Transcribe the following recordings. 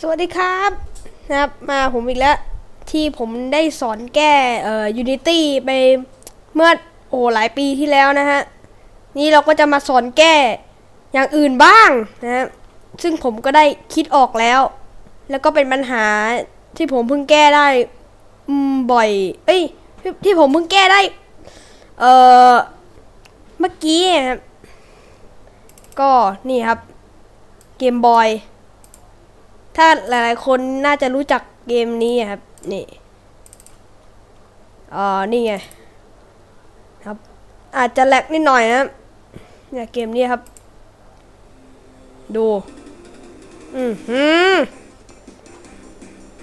สวัสดีครับนะครับ มาผมอีกแล้ว ที่ผมได้สอนแก้เอ่อ Unity ไปเมื่อโอ้หลายปีที่แล้วนะฮะ นี่เราก็จะมาสอนแก้อย่างอื่นบ้างนะฮะ ซึ่งผมก็ได้คิดออกแล้ว แล้วก็เป็นปัญหาที่ผมเพิ่งแก้ได้อืมบ่อย เอ้ยที่ที่ผมเพิ่งแก้ได้ เอ่อ เมื่อกี้นะครับก็นี่ครับเกมบอย ถ้าหลายๆ คนน่าจะรู้จักเกมนี้ครับ นี่อ่านี่ไง ครับ อาจจะแลกนิดหน่อยนะครับเนี่ยเกมนี้ครับ ดู อือหือ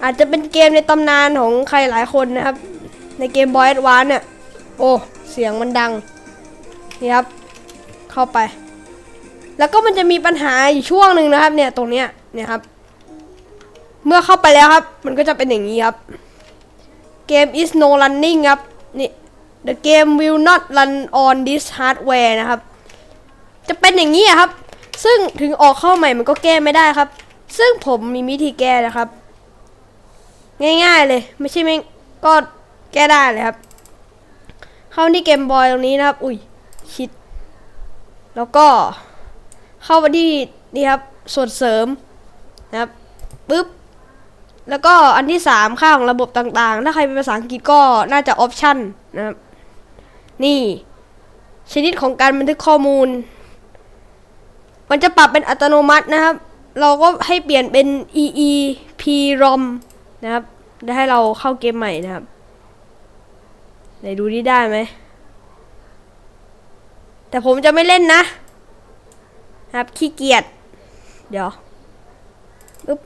อาจจะเป็นเกมในตำนานของใครหลายคนนะครับ ในเกมบอย a d วานเนี่ย โอ้ เสียงมันดัง นี่ครับ เข้าไป แล้วก็มันจะมีปัญหาอยู่ช่วงหนึ่งนะครับ เนี่ยตรงเนี้ย เนี่ยครับ เมื่อเข้าไปแล้วครับ มันก็จะเป็นอย่างนี้ครับเกม is no running ครับนี่ the game will not run on this hardware นะครับ จะเป็นอย่างนี้ครับ ซึ่งถึงออกเข้าใหม่มันก็แก้ไม่ได้ครับ ซึ่งผมมีวิธีแก้นะครับ ง่ายๆเลย ไม่ใช่ไม่ก็แก้ได้เลยครับ เข้าที่เกมบอยตรงนี้นะครับ อุ้ยชิด แล้วก็เข้ามาที่นี่ครับส่วนเสริมนะครับปึ๊บ แล้วก็อันที่สามค่าของระบบต่างๆ ถ้าใครเป็นภาษาอังกฤษก็น่าจะออปชันนะครับนี่ ชนิดของการบันทึกข้อมูล มันจะปรับเป็นอัตโนมัตินะครับ เราก็ให้เปลี่ยนเป็น EEPROM นะครับได้ให้เราเข้าเกมใหม่นะครับไหนดูนี่ได้ไหม แต่ผมจะไม่เล่นนะ ครับขี้เกียจเดี๋ยวปึ๊บ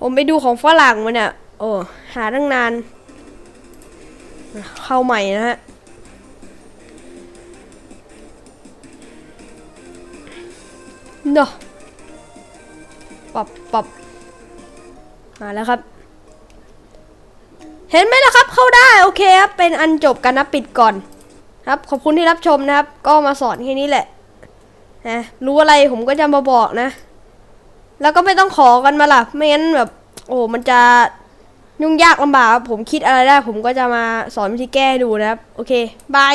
ผมไปดูของฝรั่งมันเนี่ย โอ้ หาตั้งนาน เข้าใหม่นะฮะ เนาะปรับปรับมาแล้วครับ เห็นไหมล่ะครับ เข้าได้ โอเคครับ เป็นอันจบกันนะปิดก่อน ครับ ขอบคุณที่รับชมนะครับ ก็มาสอนแค่นี้แหละนะรู้อะไรผมก็จะมาบอกนะแล้วก็ไม่ต้องขอกันมาล่ะ ไม่งั้นแบบ โอ้มันจะยุ่งยากลำบากผมคิดอะไรได้ ผมก็จะมาสอนวิธีแก้ดูนะครับ โอเค บาย